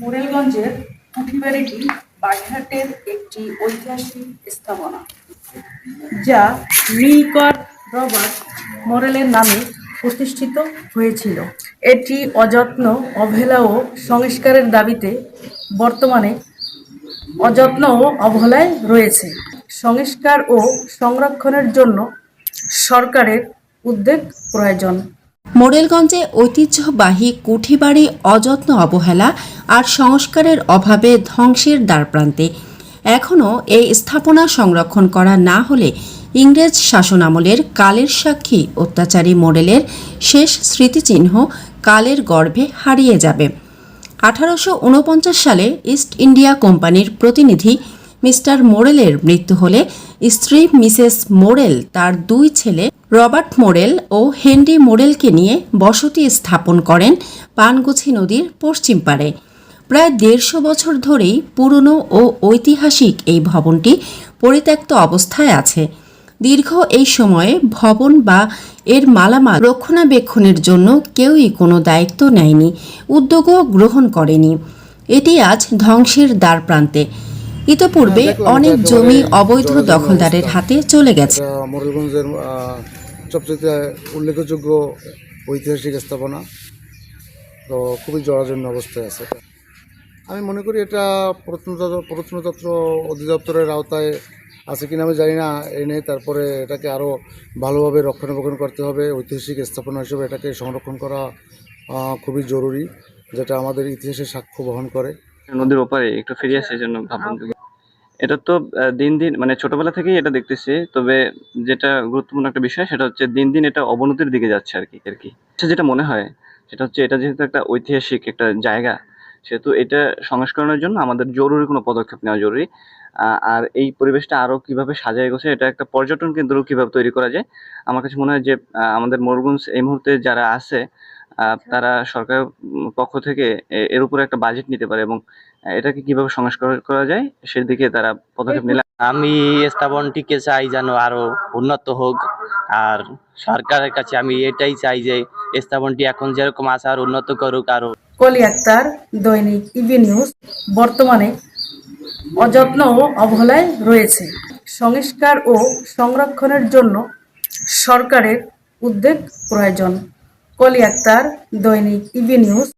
মোরেলগঞ্জের পুঁঠিবাড়িটি বাগেরহাটের একটি ঐতিহাসিক স্থাপনা, যা মিকর রবার্ট মোরেলের নামে প্রতিষ্ঠিত হয়েছিল। এটি অযত্ন অবহেলা ও সংস্কারের দাবিতে বর্তমানে অযত্ন ও অবহেলায় রয়েছে। সংস্কার ও সংরক্ষণের জন্য সরকারের উদ্যোগ প্রয়োজন। মোরেলগঞ্জে ঐতিহ্যবাহী কুঠিবাড়ি অযত্ন অবহেলা আর সংস্কারের অভাবে ধ্বংসের দ্বারপ্রান্তে। এখনও এই স্থাপনা সংরক্ষণ করা না হলে ইংরেজ শাসনামলের কালের সাক্ষী অত্যাচারী মোড়েলের শেষ স্মৃতিচিহ্ন কালের গর্ভে হারিয়ে যাবে। আঠারোশো উনপঞ্চাশ সালে ইস্ট ইন্ডিয়া কোম্পানির প্রতিনিধি মিস্টার মোরেলের মৃত্যু হলে স্ত্রী মিসেস মোরেল তার দুই ছেলে রবার্ট মোরেল ও হেনরি মোরেলকে নিয়ে বসতি স্থাপন করেন পানগুছি নদীর পশ্চিম পাড়ে। প্রায় দেড়শো বছর ধরেই পুরনো ও ঐতিহাসিক এই ভবনটি পরিত্যক্ত অবস্থায় আছে। দীর্ঘ এই সময়ে ভবন বা এর মালামাল রক্ষণাবেক্ষণের জন্য কেউই কোনো দায়িত্ব নেয়নি উদ্যোগও গ্রহণ করেনি। এটি আজ ধ্বংসের দ্বারপ্রান্তে ইতপূর্বে অনেক জমি অবৈধ দখলদারের হাতে চলে গেছে। সবচেয়ে উল্লেখযোগ্য ঐতিহাসিক স্থাপনা। তো খুবই জরাজীর্ণ অবস্থায় আছে আমি মনে করি এটা প্রত্নতত্ত্ব প্রত্নতত্ত্ব অধিদপ্তরের আওতায় আছে কিনা আমি জানি না এনে তারপরে এটাকে আরও ভালোভাবে রক্ষণাবেক্ষণ করতে হবে। ঐতিহাসিক স্থাপনা হিসেবে এটাকে সংরক্ষণ করা খুবই জরুরি, যেটা আমাদের ইতিহাসের সাক্ষ্য বহন করে। নদীর ওপারে একটু ফিরে আসে জন্য ভাবলাম এটা তো দিন দিন মানে ছোটবেলা থেকেই এটা দেখতেছি তবে যেটা গুরুত্বপূর্ণ একটা বিষয় সেটা হচ্ছে দিন দিন এটা অবনতির দিকে যাচ্ছে আর কি আর কি। আচ্ছা, যেটা মনে হয় সেটা হচ্ছে এটা যেহেতু একটা ঐতিহাসিক একটা জায়গা সেহেতু এটা সংস্করণের জন্য আমাদের জরুরি কোনো পদক্ষেপ নেওয়া জরুরি। আর এই পরিবেশটা আরও কীভাবে সাজায় গেছে এটা একটা পর্যটন কেন্দ্র কীভাবে তৈরি করা যায় আমার কাছে মনে হয় যে আমাদের মোরগঞ্জ এই মুহূর্তে যারা আছে তারা সরকার পক্ষ থেকে এর উপরে একটা বাজেট নিতে পারে এবং এটাকে কীভাবে সংস্কার করা যায় সেদিকে তারা পদক্ষেপ নিলে। আমি স্থাপনটিকে চাই যেন আরও উন্নত হোক আর সরকারের কাছে আমি এটাই চাই যে স্থাপনটি এখন যেরকম আছে আর উন্নত করুক আরও কলি আক্তার দৈনিক ইভি নিউজ বর্তমানে অযত্ন ও অবহেলায় রয়েছে। সংস্কার ও সংরক্ষণের জন্য সরকারের উদ্যোগ প্রয়োজন। কলি আক্তার দৈনিক ইবি নিউজ।